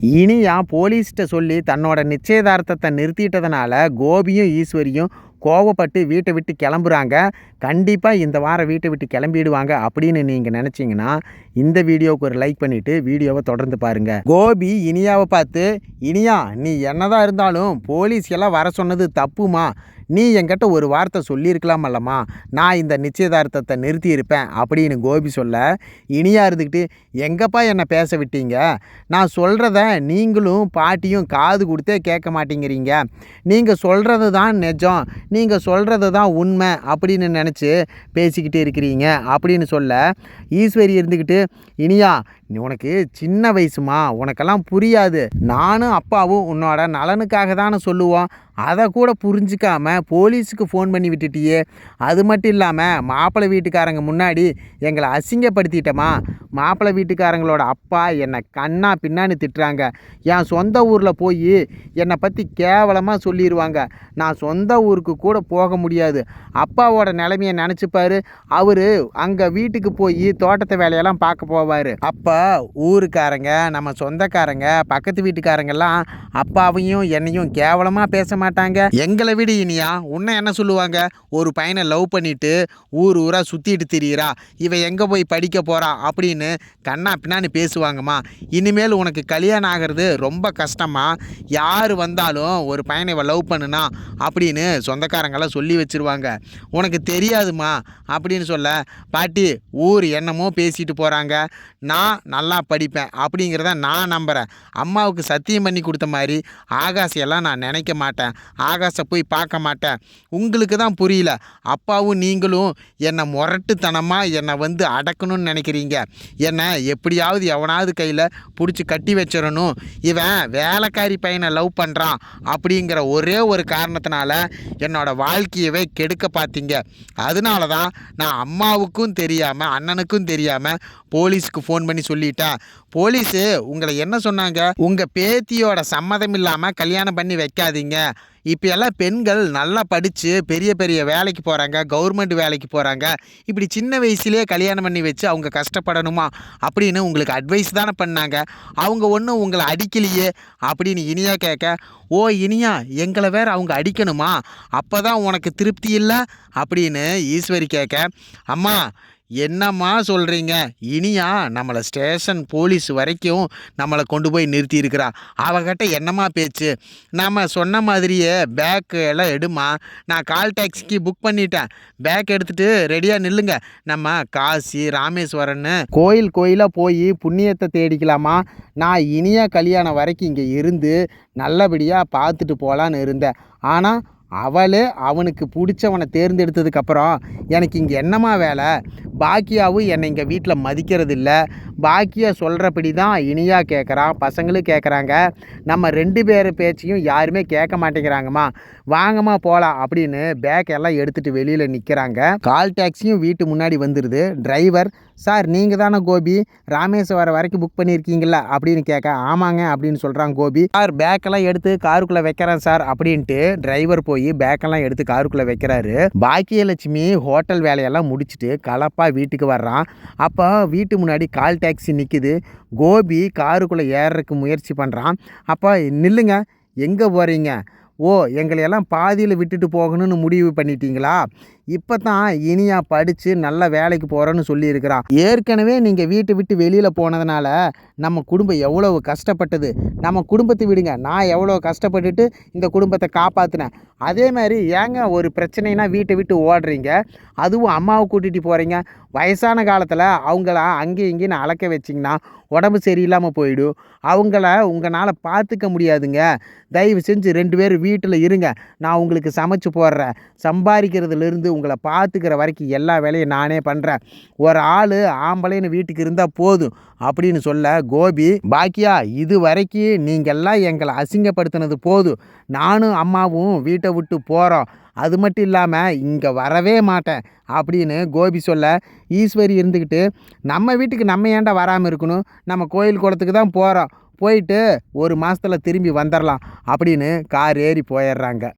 இனியா போலீஸ்கிட்ட சொல்லி தன்னோட நிச்சயதார்த்தத்தை நிறுத்திட்டதுனால கோபியும் ஈஸ்வரியும் கோவப்பட்டு வீட்டை விட்டு கிளம்புறாங்க. கண்டிப்பாக இந்த வாரம் வீட்டை விட்டு கிளம்பிடுவாங்க அப்படின்னு நீங்கள் நினச்சிங்கன்னா இந்த வீடியோவுக்கு ஒரு லைக் பண்ணிவிட்டு வீடியோவை தொடர்ந்து பாருங்கள் கோபி இனியாவை பார்த்து இனியா நீ என்னதான் இருந்தாலும் போலீஸ் எல்லாம் வர சொன்னது தப்புமா? நீ என்கிட்ட ஒரு வார்த்தை சொல்லியிருக்கலாமல்லம்மா நான் இந்த நிச்சயதார்த்தத்தை நிறுத்தியிருப்பேன் அப்படின்னு கோபி சொல்ல இனியா இருந்துக்கிட்டு எங்கப்பா என்னை பேச விட்டீங்க? நான் சொல்கிறத நீங்களும் பாட்டியும் காது கொடுத்தே கேட்க மாட்டேங்கிறீங்க. நீங்கள் சொல்கிறது தான் நிஜம். நீங்கள் சொல்கிறது தான் உண்மை அப்படின்னு நினச்சி பேசிக்கிட்டு இருக்கிறீங்க அப்படின்னு சொல்ல ஈஸ்வரி இருந்துக்கிட்டு இனியா உனக்கு சின்ன வயசுமா உனக்கெல்லாம் புரியாது. நானும் அப்பாவும் உன்னோட நலனுக்காக தானே சொல்லுவோம். அதை கூட புரிஞ்சிக்காம போலீஸுக்கு ஃபோன் பண்ணி விட்டுட்டியே. அது மட்டும் இல்லாமல் மாப்பிள்ளை வீட்டுக்காரங்க முன்னாடி எங்களை அசிங்கப்படுத்திட்டோமா. மாப்பிள்ளை வீட்டுக்காரங்களோட அப்பா என்னை கண்ணா பின்னான்னு திட்டுறாங்க. என் சொந்த ஊரில் போய் என்னை பற்றி கேவலமாக சொல்லிடுவாங்க நான் சொந்த ஊருக்கு கூட போக முடியாது. அப்பாவோட நிலைமையை நினச்சிப்பாரு. அவர் அங்கே வீட்டுக்கு போய் தோட்டத்தை வேலையெல்லாம் பார்க்க போவார். அப்போ ஊருக்காரங்க நம்ம சொந்தக்காரங்க பக்கத்து வீட்டுக்காரங்கெல்லாம் அப்பாவையும் என்னையும் கேவலமாக பேச மாட்டாங்க. எங்களை விட இனியா. உன்னை என்ன சொல்லுவாங்க? ஒரு பையனை லவ் பண்ணிட்டு ஊர் ஊராக சுற்றிட்டு திரியிறா. இவன் எங்கே போய் படிக்க போகிறா அப்படின்னு கண்ணா பின்னான்னு பேசுவாங்கம்மா. இனிமேல் உனக்கு கல்யாணம் ஆகிறது ரொம்ப கஷ்டமா யார் வந்தாலும் ஒரு பையனை இவன் லவ் பண்ணுனா அப்படின்னு சொந்தக்காரங்களாம் சொல்லி வச்சிருவாங்க. உனக்கு தெரியாதுமா அப்படின்னு சொல்ல பாட்டி ஊர் என்னமோ பேசிட்டு போகிறாங்க நான் நல்லா படிப்பேன். அப்படிங்கிறத நான் நம்புகிறேன் அம்மாவுக்கு சத்தியம் பண்ணி கொடுத்த மாதிரி ஆகாசியெல்லாம் நான் நினைக்க மாட்டேன். ஆகாஷை போய் பார்க்க மாட்டேன். உங்களுக்கு தான் புரியல. அப்பாவும் நீங்களும் என்னை முரட்டுத்தனமாக என்னை வந்து அடக்கணும்னு நினைக்கிறீங்க. என்னை எப்படியாவது எவனாவது கையில் பிடிச்சி கட்டி வச்சிடணும். இவன் வேலைக்காரி பையனை லவ் பண்ணுறான் அப்படிங்கிற ஒரே ஒரு காரணத்தினால என்னோடய வாழ்க்கையவே கெடுக்க பார்த்தீங்க அதனால தான் நான் அம்மாவுக்கும் தெரியாமல் அண்ணனுக்கும் தெரியாமல் போலீஸ்க்கு ஃபோன் பண்ணி சொல்லிட்டேன். போலீஸு உங்களை என்ன சொன்னாங்க? உங்கள் பேத்தியோட சம்மதம் இல்லாமல் கல்யாணம் பண்ணி வைக்காதீங்க. இப்போ எல்லாம் பெண்கள் நல்லா படித்து பெரிய பெரிய வேலைக்கு போகிறாங்க கவர்மெண்ட் வேலைக்கு போகிறாங்க இப்படி சின்ன வயசுலேயே கல்யாணம் பண்ணி வச்சு அவங்க கஷ்டப்படணுமா? அப்படின்னு உங்களுக்கு அட்வைஸ் தானே பண்ணாங்க. அவங்க ஒன்றும் உங்களை அடிக்கலையே அப்படின்னு இனியா கேட்க ஓ இனியா எங்களை வேற அவங்க அடிக்கணுமா? அப்போ தான் உனக்கு திருப்தி இல்லை? அப்படின்னு ஈஸ்வரி கேட்க அம்மா என்னம்மா சொல்கிறீங்க இனியா நம்மளை ஸ்டேஷன் போலீஸ் வரைக்கும் நம்மளை கொண்டு போய் நிறுத்தி இருக்கிறா அவகிட்ட என்னம்மா பேச்சு? நம்ம சொன்ன மாதிரியே பேக்கு எல்லாம் எடுமா நான் கால் டாக்ஸிக்கு புக் பண்ணிட்டேன். பேக் எடுத்துகிட்டு ரெடியாக நில்லுங்க. நம்ம காசி ராமேஸ்வரன்னு கோயில் கோயிலாக போய் புண்ணியத்தை தேடிக்கலாமா? நான் இனியா கல்யாணம் வரைக்கும் இங்கே இருந்து நல்லபடியாக பார்த்துட்டு போகலான்னு இருந்தேன். ஆனால் அவளே அவனுக்கு பிடிச்சவனை தேர்ந்தெடுத்ததுக்கப்புறம் எனக்கு இங்கே என்னம்மா வேலை? பாக்கியாவும் என்னை இங்கே வீட்டில் மதிக்கிறது இல்லை பாக்கியா சொல்கிறபடி தான் இனியாக கேட்குறான் பசங்களும் கேட்குறாங்க நம்ம ரெண்டு பேர் பேச்சையும் யாருமே கேட்க மாட்டேங்கிறாங்கம்மா. வாங்கம்மா போகலாம் அப்படின்னு பேக் எல்லாம் எடுத்துகிட்டு வெளியில் நிற்கிறாங்க கால் டாக்ஸியும் வீட்டு முன்னாடி வந்துடுது டிரைவர் சார் நீங்கள் தானே கோபி ராமேஸ்வரம் வரைக்கும் புக் பண்ணியிருக்கீங்களா அப்படின்னு கேட்க ஆமாங்க அப்படின்னு சொல்கிறாங்க கோபி. சார் பேக்கெல்லாம் எடுத்து காருக்குள்ளே வைக்கிறேன் சார் அப்படின்ட்டு டிரைவர் போய் பேக்கெல்லாம் எடுத்து காருக்குள்ளே வைக்கிறாரு. பாக்கியலட்சுமி ஹோட்டல் வேலையெல்லாம் முடிச்சுட்டு கலப்பாக வீட்டுக்கு வர்றான். அப்போ வீட்டு முன்னாடி கால் டாக்ஸி நிற்குது கோபி காருக்குள்ளே ஏறுறதுக்கு முயற்சி பண்ணுறான் அப்போ நில்லுங்க. எங்கே போகிறீங்க ஓ எங்களையெல்லாம் பாதியில் விட்டுட்டு போகணும்னு முடிவு பண்ணிட்டீங்களா? இப்போ தான் இனியா படித்து நல்ல வேலைக்கு போகிறேன்னு சொல்லியிருக்கிறான். ஏற்கனவே நீங்கள் வீட்டை விட்டு வெளியில் போனதுனால நம்ம குடும்பம் எவ்வளவு கஷ்டப்பட்டது. நம்ம குடும்பத்தை விடுங்க. நான் எவ்வளோ கஷ்டப்பட்டுட்டு இந்த குடும்பத்தை காப்பாற்றினேன் அதே மாதிரி ஏங்க ஒரு பிரச்சனைனா வீட்டை விட்டு ஓடுறீங்க? அதுவும் அம்மாவை கூட்டிகிட்டு போகிறீங்க வயசான காலத்தில் அவங்கள அங்கேயும் இங்கேயும் அழைக்க வச்சிங்கன்னா உடம்பு சரியில்லாமல் போயிடும். அவங்கள உங்களால் பார்த்துக்க முடியாதுங்க. தயவு செஞ்சு ரெண்டு பேரும் வீட்டில் இருங்க. நான் உங்களுக்கு சமைச்சு போடுறேன். சம்பாதிக்கிறதுலேருந்து உங்களை பார்த்துக்கிற வரைக்கும் எல்லா வேலையும் நானே பண்ணுறேன் ஒரு ஆள் ஆம்பளைன்னு வீட்டுக்கு இருந்தால் போதும் அப்படின்னு சொல்ல கோபி பாக்கியா இது வரைக்கும் நீங்கள்லாம் எங்களை அசிங்கப்படுத்தினது போதும். நானும் அம்மாவும் வீட்டை விட்டு போகிறோம் அது மட்டும் இல்லாமல் இங்கே வரவே மாட்டேன் அப்படின்னு கோபி சொல்ல ஈஸ்வரி இருந்துக்கிட்டு நம்ம வீட்டுக்கு நம்ம ஏன்டா வராமல் இருக்கணும்? நம்ம கோயில் குளத்துக்கு தான் போகிறோம் போயிட்டு ஒரு மாதத்தில் திரும்பி வந்துடலாம் அப்படின்னு கார் ஏறி போயிடுறாங்க.